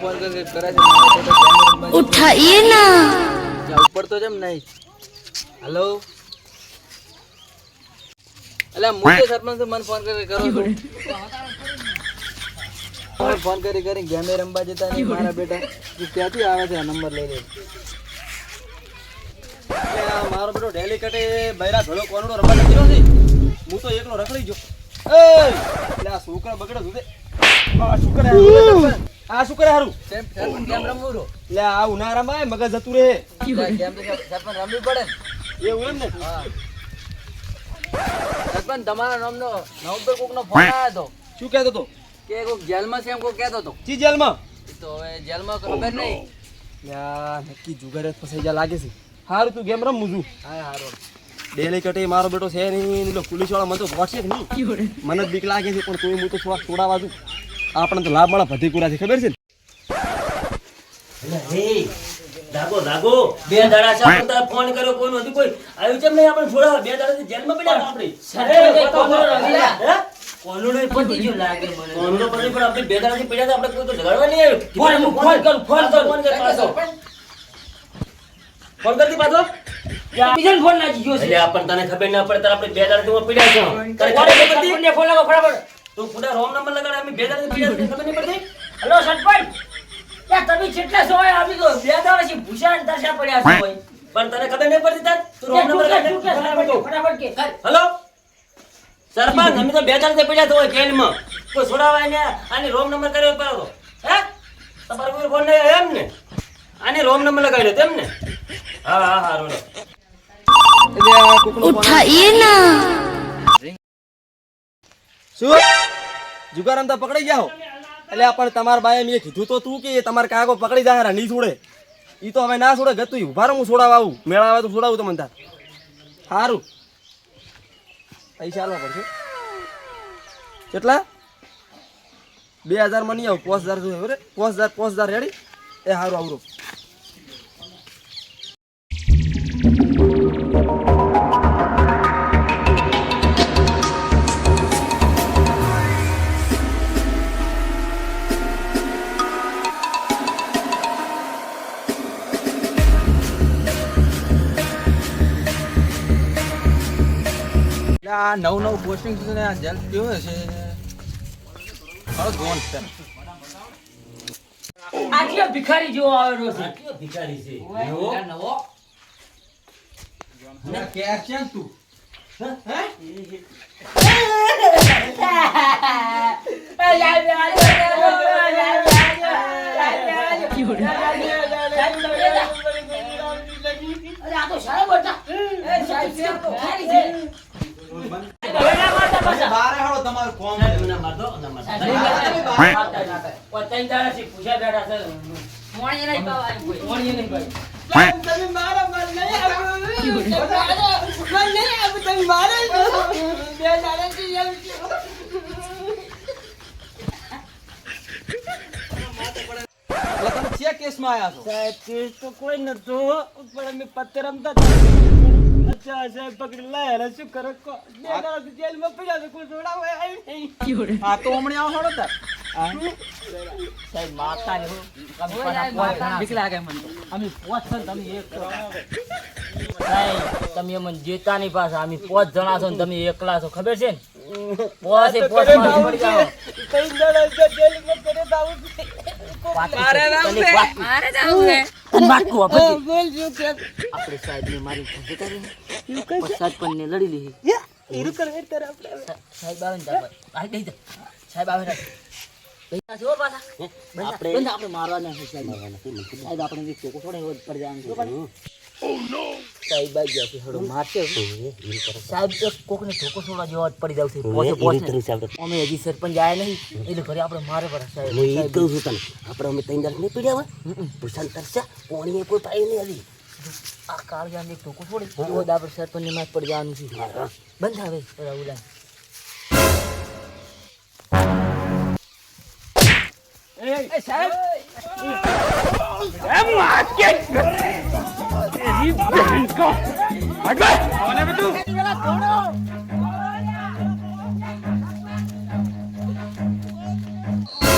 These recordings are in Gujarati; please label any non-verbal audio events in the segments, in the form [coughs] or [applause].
ફોન કરે કરે ઉઠાઈએ ના ઉપર તો જેમ નહીં. હેલો? એટલે મુકે સરપંચ મને ફોન કરે કરો ફોન કરી કરી ગેમે રમવા જતા મારા બેટા. ક્યાંથી આવે છે નંબર લઈ લે મારો બેટો ડેલી કટે, બૈરા ઘડો કોનડો રમવા નથી નથી હું તો એકલો રખડી જો એ! એટલે આ છોકરા બગડે શું કરે આ શું કરે હારું? કેમ સરપંચ રમવું રો લે આ ઉનાળામાં મગજ જતું રહે. ગેમ તો સરપંચ રમવી પડે એવું એમ ને? હા. સરપંચ તમારા નામનો નવબર કોકનો ફોન [coughs] આવ્યો હતો. શું કહેતો તો કે કોક જેલમાં છે એમ કોક કહેતો હતો. જી જેલમાં? તો હવે જેલમાં ખબર નહીં. એટલે નક્કી જુગાર ફસાઈ જા લાગે છે. હારું તું ગેમ રમ છું હા હારો. ડેલી કટે મારો બેટો છે નહીં પોલીસવાળા મને તો વોટ્સએપ નહીં. મને બીક લાગે છે પણ તોય હું તો થોડાક છોડાવા છું. આપણને તો લાભ મળે બધી કુરાથી ખબર છે ને? બે દાડા છે ફોન કર્યો કોઈ નથી કોઈ આવ્યું છે નહીં આપણે છોડાવા? બે દાડા જેલમાં પડ્યા આપણે. સરપંચે કોનો રમ્યા? હે? કોનુડો પતી ગયું લાગે મને. કોનનો પછી પણ આપણે બે દાડાથી પડ્યા આપણે કોઈ તો ઝઘડવા નહીં આવ્યું. ફોન હું ફોન કરું ફોન કર પાછો. ફોન કરતી પાછો? બીજાને ફોન નાખી ગયો છે. આપણને તને ખબર ના પડે તારે આપણે બે દાડાથી પડ્યા છે. તારે ખબર પડતી? ફોન લાગો ફટાફટ તું ખોટા રોંગ નંબર લગાડે અમે બે દાડાથી પડ્યા ખબર નહીં પડતી? હલો સરપંચ. યાર તમે કેટલા સમય આવી ગયો બે દાડા ભૂસા અને દશા પડ્યા છો હોય. પણ તને ખબર નહીં પડતી તાર? તું રોંગ નંબર લગાડે? ફટાફટ કે, હેલો? સરપંચ અમે તો બે દાડા થી પડ્યા તો હોય જેલમાં. કોઈ છોડાવાય ને આની રોંગ નંબર કર્યો પર હે? તમારો કોઈ ફોન નહીં એમ ને આની રોંગ નંબર લગાડ્યો તેમ ને હા હા હા રોડો ઉઠાઈએ આ શું? જુગાર રમતા પકડી ગયા હો. એટલે પણ તમારા બાએ મેં કીધું તો તું કે તમારે કાગો પકડી જાય નહીં છોડે. એ તો હવે ના છોડે, ગતું ઊભા હું છોડાવવા આવું. મેળા તો છોડાવું તમને તાર. સારું પૈસા આલવા પડશે. કેટલા? બે હજારમાં નહીં આવું, પાંચ હજાર જોઈએ પાંચ હજાર પાંચ હજાર રેડી એ સારું આવરો. આ નવ નવ પોસ્ટિંગ છે ને આ જેલ કેવો છે જોવાનું છે આ કયો ભિખારી જેવો આવેલો છે ભિખારી નવો કે છે તું આ તો સાહેબ હતા. સાહેબ તો ખારી છે. ગળા મારતા પાછા. બારે હાલો તમારું કોમ ના મારતો ના છે. નહીં કોઈ. નહીં તમે કેસમાં આવ્યા છો? સાહેબ કેસ તો કોઈ નતો પણ અમે પત્તે રમતા અચ્છા સાહેબ પકડી લાયા શું કરો? કો બે દાડાથી જેલમાં પડ્યા છે કોઈ જોડાવા આવ્યું આ તો હમણાં આવો હાલો તાર. સાહેબ મારતા ને. પાછા બીક લાગે મને અમે પોચ તમે એક સાહેબ તમે અમને જીતા ની પાસે અમે પોચ જણા છો ને તમે એકલા છો. ખબર છે ને? પોચ દાડા જેલમાં તો આવું છે. મારે તને વાટકું આપે. આપણે મારી પછી સરપંચને લડી લીધી સાહેબ આવે ને. આ દઈ દે. સાહેબ આવે ને. પૈસા છે હો પાછા. બંધા- બંધા આપણે મારવાના છે સાહેબ. સાહેબ આપણે ચોકો છોડે પડી જવાનું. સાહેબ આવી ગયા છે, થોડો મારશે સાહેબ એક કોકને ઠોકો છોડવા જેવો જ પડી જાવ છે. પોતે પોતે. અમે હજી સરપંચ આવ્યા નહીં એટલે ઘરે આપણે મારે પડે સાહેબ. હું ઈ કહું છું તને. આપણે અમે ત્રણ દાડા નહીં પડ્યા હોય. પુરસાન તરસ્યા કોણીએ કોઈ પાયું નહીં હજી આ કાળજાને એક ટોકો છોડી એવો જ આપણે સરપંચની માથ પડી જવાનું છે. બંધ આવે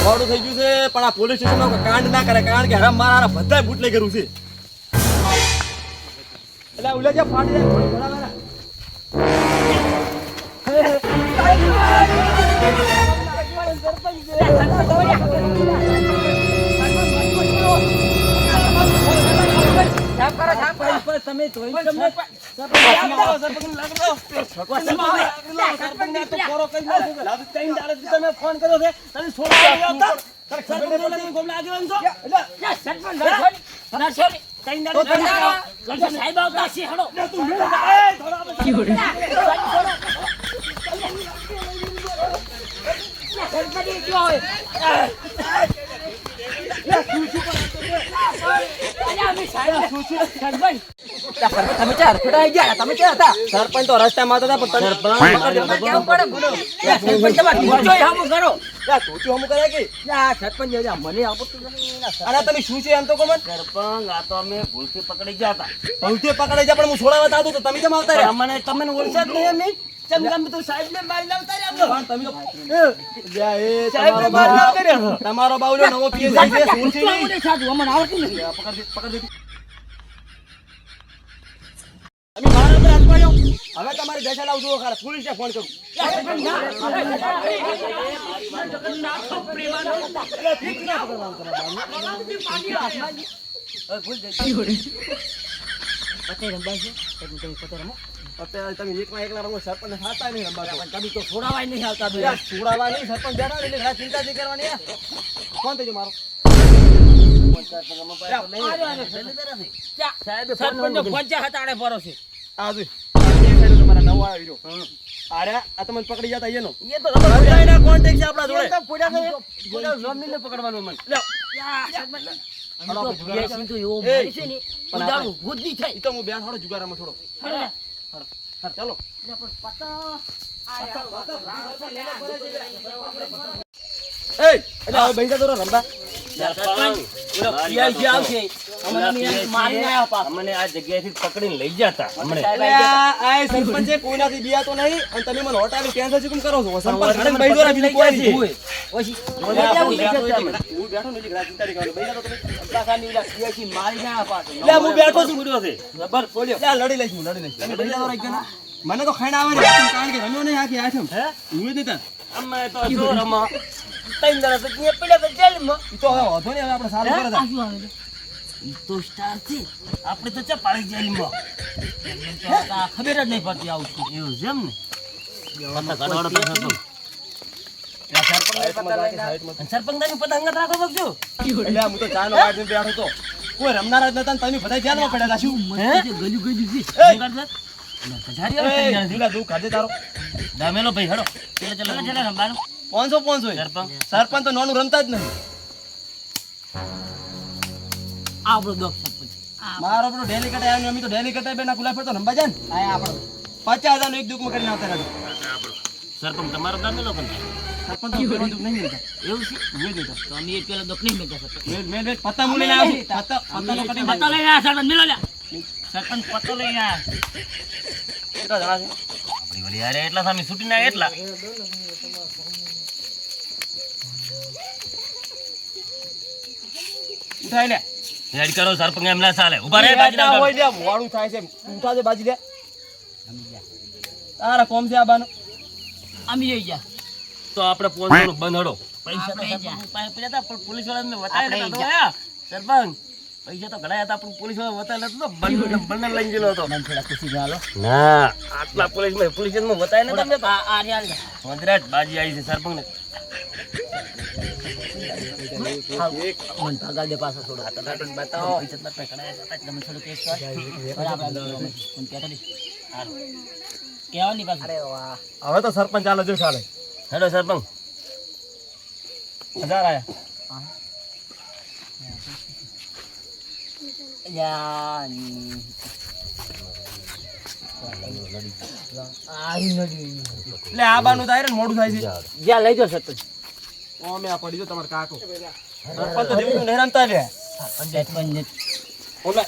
મોડું થઈ ગયું છે, પણ આ પોલીસ સ્ટેશનમાં કાંડ ના કરે, કારણ કે હરામ મારા બધા બધાય બુટલે કર્યું છે. એટલે ઉલે જે ફાટી જાય તમે ફોન કર્યો છે તમે છોડવા સાહેબ આવતા છે હડો તું મેળા જા. એ, થોડા આપણે તમે ચાર ફટાઈ ગયા તમે ક્યાં હતા સરપંચ તો રસ્તામાં હતા પણ તમે કેવું પડે સરપંચ તમારે ઊંચોય કરો યા, ધોતી કરે કે સરપંચ મને આવડતું નથી એના સરપંચ. અને તમે શું છે એમ તો કહો સરપંચ આ તો અમે ભૂલથી પકડી ગયા હતા ભૂલથી પકડાઈ જાય પણ હું છોડાવતા આવતો તો તમે કેમ આવતા રહ્યા અમને તમને ઓળખ્યા જ નહીં અમે તમારો બાવલો નવો છે? મને પકડ. તમે મારા પર હાથ પાડ્યો. હવે તમારે દશા લાવજો ખાલી. પોલીસને ફોન કરું તમે અત્યારે તમે એકલા એકલા રમો સરપંચ. ખાતા નહીં રમવા તમે તો છોડાવાય નહીં આવતા છોડાવવા નહીં સરપંચ બેઠા એટલે ચિંતા નહીં કરવાની. ફોન થઈ મારો. એનો એ મને તો પીએસસી તો મારી ને તો અમને આ જગ્યાએથી પકડીને લઈ જતા અમને. આ આ સરપંચે કોઈનાથી બિયાતો નહીં અને તમે મને હોટાવી કેન્સર કેમ કરો છો? સરપંચ ઘરે બેસી જાઓ બીજું કોઈ આ હું બેઠો નથી ઘરે ચિંતા નહીં કરવાની. બેસી તમે. કાકાની ઓલા પીએસસી મારીને આવ્યા પાછા. એટલે હું બેઠો છું. પૂર્યો છે. જબર બોલ્યો એટલે લડી લઈશ હું લડી લઈશ. તમે બેસી જાઓ રાખ દેના. મને તો ખાઈને આવે ને કારણ કે રમ્યો નહીં આખી આઠમ. હે? હું જ નહીં તાર. અમે તો જો રમા. ત્રણ દાડા તો ત્યાં પડ્યા તો જેલમાં તો હવે વાંધો નહીં હવે આપણે સારું કરે આ આવે તો સ્ટાર છે આપણે તો ચા પાડી જેલમાં મને તો આ ખબર જ નહીં પડતી આવું છું એવું છે એમ ને પત્તા કાઢવાનો તો સરપંચ. અને સરપંચની પત્તા હંગાત રાખો બગજો એટલે હું તો ચાનો વાટ બેઠો તો કોઈ રમનારા જ નતા તમે બધા જેલમાં પડ્યા હતા શું મને તો ગલ્યું ગલ્યું છે આવે તું ખાધે તારો દામેલો ભાઈ હડો ચલો ચલો ચલો રમવાનું પાંચસો પાંચસો સરપંચ? સરપંચ તો નાનું રમતા જ નહીં. આપણો દોખ સરપંચ. આ મારો આપણો ડેલી કટાઈ આવ્યો અમે તો ડેલી કટાઈ બેના ખુલા ફરતો રમવા જાય ને? આ આપણો. પચાસ હજાર એક દુઃખ કરીને આવતા રહેજો. સરપંચ તમારો દામેલો પણ સરપંચ તો પેલો દુઃખ નહીં મિલતા. એવું છે? હું જ તો અમે એક પેલા દોસ્ત નહીં મેળવ્યા સરપંચ મેં મેં મેં પત્તા મૂલી ને આવ્યો છું. પત્તા કટી બતા લઈને આ સરપંચ મિલો લ્યા. સરપંચ પત્તો લઈને આયા. કેટલા જણા છે? આપણી વળી હારે એટલા સામે છૂટી ના એટલા. ઉઠાઈ લે. હેડ કરો સરપંચ એમ ના ચાલે ઊભા રહે બાજી ના હોય લે, મોડું થાય છે. ઉઠા છે બાજી લે. તારા કોમ છે આબાનો? બાનું જઈ જા. તો આપણે પોંચસો બંધ હડો. પૈસા તો જા. પડ્યા હતા પોલીસ વાળાને નતા તો. સરપંચ પૈસા તો ઘણા હતા પણ પોલીસવાળા વતાય નતા તો બંધ બંધ લઈ ગયેલો હતો. મને થોડા ખુશી ગાલો ના આટલા પોલીસ પોલીસમાં બતાવ્યા નતા મેં આ આ વંદરાજ બાજી આવી છે સરપંચ ને મને ભાગાલ દે પાછા થોડો. બતાવો. પૈસા તો નતા તમે થોડું કેસ કર બરાબર પણ કહેતો નહીં? કહેવાની પાછું? અરે વાહ. હવે તો સરપંચ ચાલે જો ચાલે હેલો સરપંચ. હજાર આયા એટલે આ બાનું થાય ને મોડું થાય છે. જ્યાં લઈ જાઓ સરપંચ. ઓમે આ પડી જો તમારે કાકો. સરપંચ તો જેવું નહીં રમતા લે સરપંચ ઓય!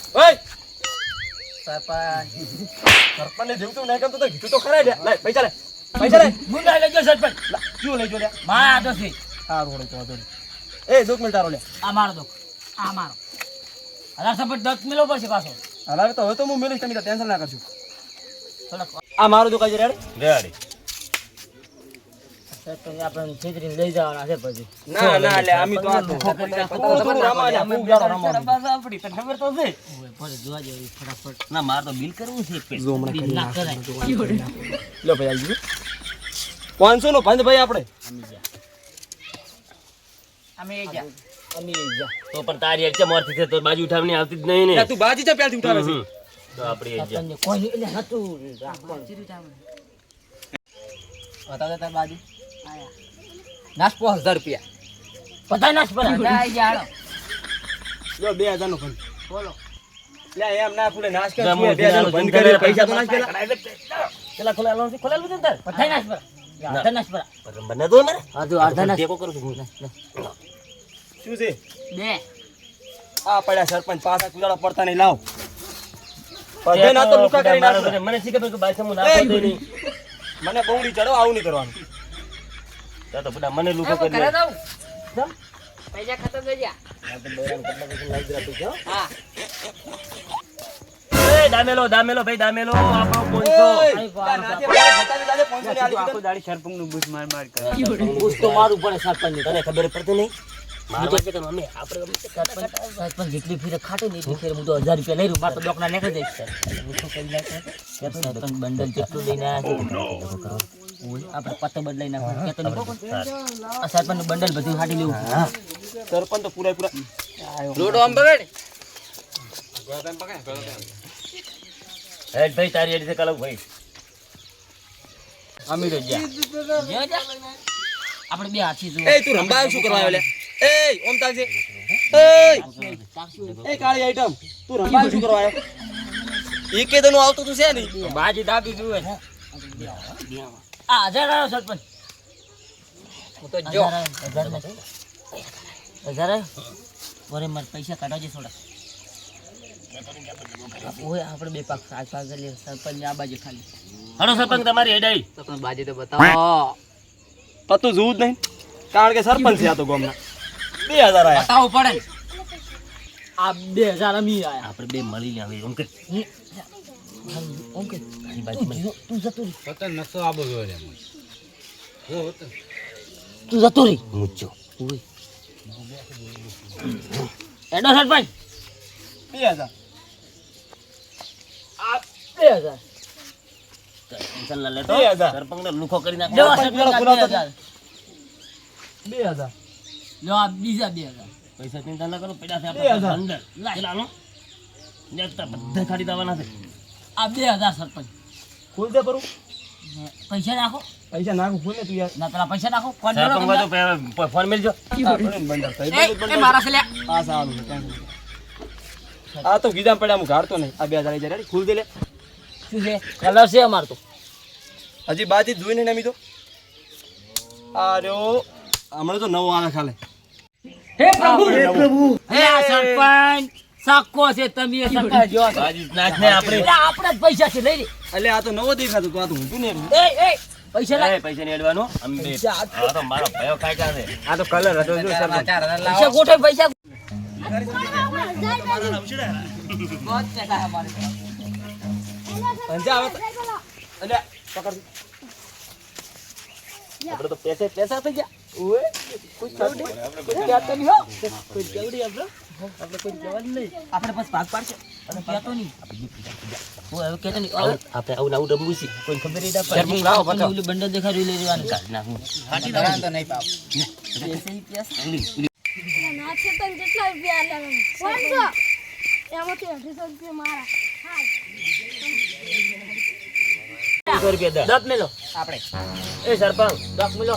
સરપંચ સરપંચ ને જેવું તો નહીં ગમતું તો કીધું તો ખરા લે લે પૈસા લે પૈસા લે મુંડા લઈ સરપંચ. લા, શું લઈ જો લે મારા તો છે સારું તો એ દુખ મિલ તારો લે આ મારો દુઃખ આ મારો. હજાર સપોર્ટ દસ મિલો પડશે પાછો. હલાવે તો હવે તો હું મેલીશ તમે ટેન્શન ના થોડાક આ મારું દુઃખ છે રેડી રેડી સરપંચ છેતરીને લઈ જવાના છે પછી ના ના લે આમી તો આ તો થોડું રામા લે ફૂગ જાડો રામા આપણી તને ખબર તો છે ઓય, જોવા જેવી ફટાફટ. ના મારે તો બિલ કરવું છે બિલ ના કરાય. લો ભાઈ આવી પાંચસો નો બંધ ભાઈ આપણે. અમે જા અમે જા તો પણ તારી એક મોરથી છે તો બાજુ ઉઠાવની આવતી જ નહીં ને. તું બાજી છે પેલથી ઉઠાવે છે. તો આપણે. સરપંચને કોઈ એટલે હતું બતાવતા તાર બાજુ. નાશ પાંચ હજાર રૂપિયા. બધા નાશ પર લો બે હજાર નો બંધ બોલો એમ ના ફૂલે નાશ કર ના, તું એ બે હજાર બંધ કરી પૈસા તો નાશ પેલા પેલા ખોલેલું છે, ખોલેલું છે ને તાર? નાશ પર અડધા નાશ પર બને તો મારે? અડધો અડધા નાશ ટેકો કરું છું શું છે? બે. આ પડ્યા સરપંચ પાછા કુદાડા પડતા નહીં લાવ. બધે ના તો લુકા કરી નાખો મને નહીં. ચડો આવું નહીં કરવાનું. તો તો બધા મને લુખો કરી ઘરે. જાઉં. પૈસા ખતમ થઈ ગયા આ તો બૈરાને કેટલા પૈસા લાગી જરા પૈસા, હા. એ દામેલો દામેલો ભાઈ દામેલો આપણો પોનસો અહીં પાડો. આખો દાડી સરપંચનું બૂથ માર માર કરે. પૂછ તો મારું પડે સરપંચ તને ખબર પડતી નહીં? તે સરપંચ સરપંચ જેટલી ફીરે ખાટે ને એટલી ફીરે હું તો હજાર રૂપિયા લઈ રહ્યું મારે તો ડોકના નીકળી જઈશ સરપંચ બંડલ જેટલું લઈને આવ્યા છે. ઓય, આપણે પત્તો બદલાઈ નાખવાનું. કહેતો નહીં કોણ? આ સરપંચ બંડલ બધું હાટી લેવું. સરપંચ તો પૂરા પૂરા લોડો આમ બગડ હેડ ભાઈ તારી એડી કલક ભાઈ. અમીરો જ્યાં જ્યાં જ્યાં. આપણે બે હાથી જો એ તું રંબા શું કરવા આવ્યો એ ઓમ તાકજે એ. એ કાળી આઈટમ તું રંબા શું કરવા આવ્યો? ઈ કે તનું આવતું તું છે ને? બાજી દાબી જુએ આ હજાર આવ્યો સરપંચ. હું તો જો. હજાર નથી હજાર આવ્યો વરે મારે પૈસા કાઢવા છે થોડા. ઓય આપણે બે પાક સાત પાક સરપંચ આ બાજુ ખાલી. હણો સરપંચ તમારી હેડ આવી સરપંચ બાજુ તો બતાવો. પતું તું જોવું જ નહીં. કારણ કે સરપંચ છે આ તો ગામના. બે હજાર આયા. બતાવો પડે. આ બે હજાર અમી આયા. આપણે બે મળી લે હવે ઓમ કે. ઓકે તું જતો રહી તું જતો રહી મૂંઝો. ઓય એડો બે હજાર આ બે હજાર ટેન્શન ના લેતો બે હજાર. લુખો કરી નાખ બે હજાર લો આ બીજા બે હજાર પૈસા ચિંતા ના કરો પડ્યા છે આપણે. અંદર પેલાનો નેતા બધા ખાડી દેવાના છે આ બે હજાર સરપંચ. ખુલ દે પરું પૈસા નાખો. પૈસા નાખો ખુલ ને તું યાર. ના પેલા પૈસા નાખો. ફોન પે- ફોન મેળજો. મારા છે લ્યા આ સારું આ તો ગીધામાં પડ્યા હું ગાડતો નહીં. આ બે હજાર હજાર ખુલ દે લે. શું છે? કલર છે અમાર તો. હજી બાજી ધોઈ નહીં નમી તો. અરે હમણાં તો નવો આવે ખાલે. હે પ્રભુ! હે આ સરપંચ! સાકો છે તમે સકા જો નાચ ને આપણે. આપણે પૈસા છે લઈ લે. એટલે આ તો નવો દેખાતો તો આ તો હું ને એ એ પૈસા લાય. પૈસા ને અડવાનો અંબે આ તો મારો ભયો કાઈ કાઢે આ તો કલર હતો જો સર પૈસા ગોઠે પૈસા તમારા તો પૈસા પૈસા થઈ ગયા. ઓય કોઈ આપણે કોઈ જવાનું નહીં. આપણે બસ ભાગ પાડશે. અને કહેતો નહીં. હું હવે કહેતો નહીં. આપણે આવું આવું રમવું છે. કોઈ ખબર નહીં પડે શેરપુંગ લાવો બતાવો. ઓલું બંડલ દેખાડ્યું લઈ લેવાનું. કાઢ નાખું તો નહીં પાવ પૈસે ही પૈસા કેટલા રૂપિયા આલે પાંચસો એમાંથી અઢીસો રૂપિયા મારા હા રૂપિયા દસ. મેલો. આપણે. એ સરપંચ દસ મેલો.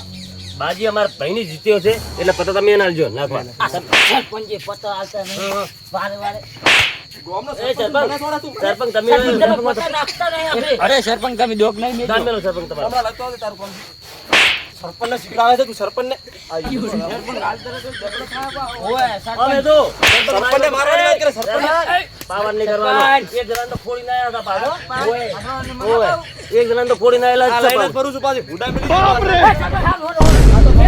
બાજી અમારા ભાઈની જીત્યો છે. એટલે પતો તમે એને આલજો નાખવા સરપંચ પતો નહીં. વારે વારે. સરપંચ સરપંચ તમે સરપંચ તમે સરપંચ નહીં આપણે. અરે સરપંચ તમે ડોક નહીં સરપંચ તમારો. સરપંચ ને શીખડાવે છે તું સરપંચ ને ઓય અમે સરપંચ. તો. સરપંચ ને મારવાની વાત કરે સરપંચ. પાવર નહીં કરવાનો. એક જણા તો ફોડી ન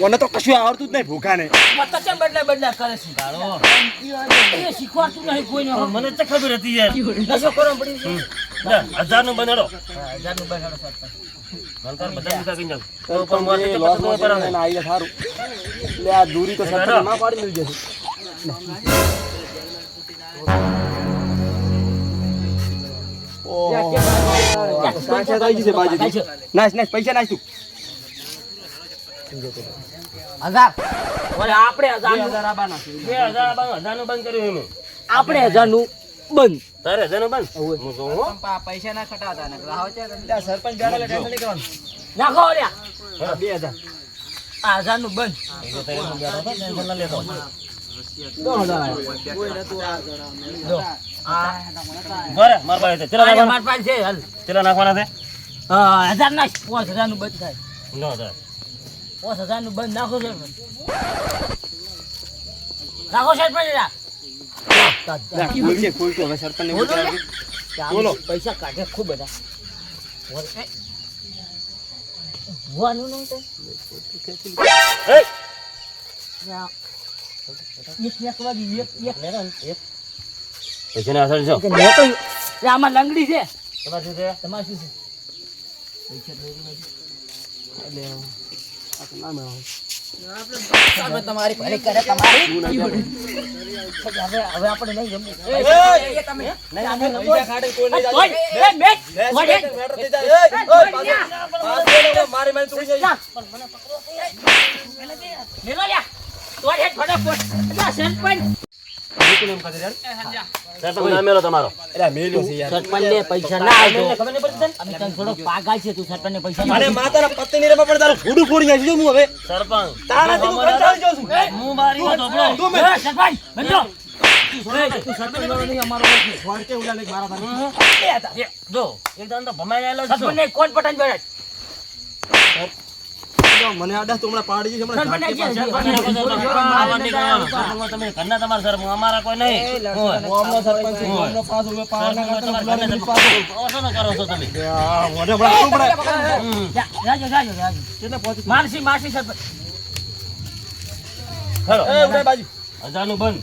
મને તો કશું આવડતું જ નહીં ભૂખાને. બદલા બદલા કરે છે? શીખવાડતું નહીં કોઈને. મને તો ખબર હતી યાર. નશો કરો પડી બનાડો. બનાડો સારું દૂરી તો ના પાડી મળી જશે પૈસા તું હજાર આપણે હજારનું હજારનું બંધ કર્યું એનું. આપણે હજારનું બંધ તારે હજારનું બંધ? પૈસા ના હો. એટલે સરપંચ નાખો બે હજાર આ હજારનું બંધ એ તો તૈયાર હું બેઠો હતો, ટેન્શન ના લેતો. હજાર બંધ થાય. પાંચ હજારનું બંધ નાખો છે નાખો. બોલો. પૈસા કાઢે ખૂબ બધા ભૂવાનું નહીં આમાં લંગડી છે. તમારે શું છે? તમારે શું છે? આપણે તમારી ભલે કરે તમારી. હવે હવે આપણે નહીં જમવું મારી સરપંચ. સરપંચ નામ મેલો તમારો. અલ્યા, મેલ્યો છે યાર. સરપંચને પૈસા ના આપજો. ખબર નહીં પડતી તને? અમે તને થોડો પાગા છે તું સરપંચને પૈસા ના અને આપજો. માતાના પત્ની રે પણ તારું ફૂડું ફોડી નાખ્યું છે હું હવે સરપંચ. તારાથી હું કંટાળી જાઉં છું. હું મારી વાત સાંભળો. એ, સરપંચ, બંધો. એ, તું સરપંચ વાળો નહીં, અમારો નથી. ફોડકે ઉડા લઈ મારા પાસે. એ, જો, એક દાડો તો ભમાઈ આવેલો જ છો. સરપંચને કોણ પટાઈને બેઠા? જો, મને આડા તો હમણાં પાડી છે હમણાં તમે ઘરના તમારા સરપંચ, અમારા કોઈ નહીં. હું ગામનો સરપંચ હું ગામનો પાસ હવે ન કરો છો તમે. મને શું રાજો રાજો જા, જાજો, જાજો, જાજો. કેટલે પહોંચી માનસી મારસી સરપંચ. ખરો. એ, ઉડાય બાજુ. હજારનું બંધ.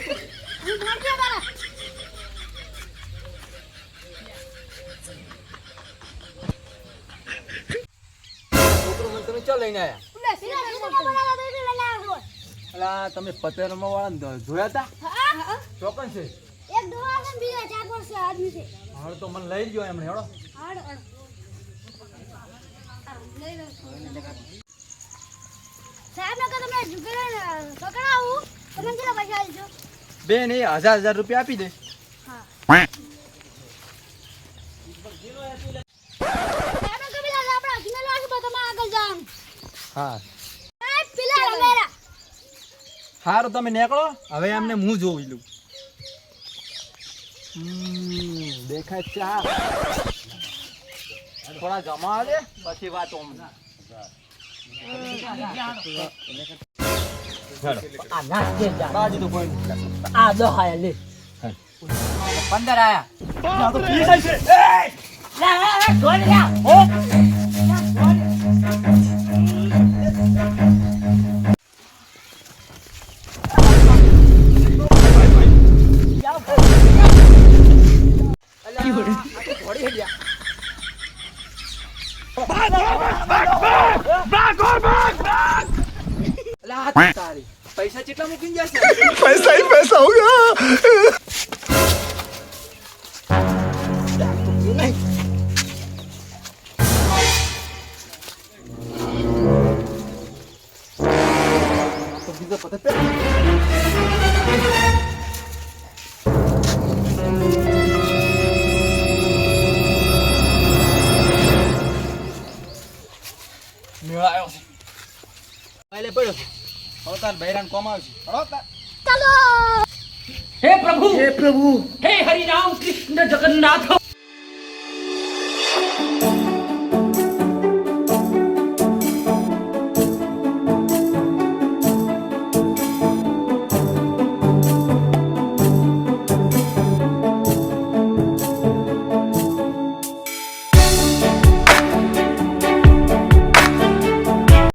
તમે પતેરમાં વાળા જોયા તા? હા. ચોકન છે? એક દોવા છે બીજા ચાર વર્ષ આદમી છે. હવે તો મને લઈ ગયો એમણે હેડો. હાડ હાડ. લઈ લો સાહેબ પકડાવું. તમને કેટલા પૈસા હજાર હજાર રૂપિયા આપી દે. હા. સાહેબ ને કહો પેલા આપણા હાથમાં લાગી તો તમે આગળ જાઓ હા સાહેબ પેલા રમેરા સારું તમે નીકળો હવે એમને હું જોઈ લઉં દેખાય છે થોડા જમા દે પછી વાત આ નાખ દે જા. બાજુ તો કોઈ નહીં. આ દો હાયા લે પંદર આયા તાર બૈરાન કોમ આવશે. હે પ્રભુ. હે પ્રભુ. હે હરિ રામ કૃષ્ણ જગન્નાથ.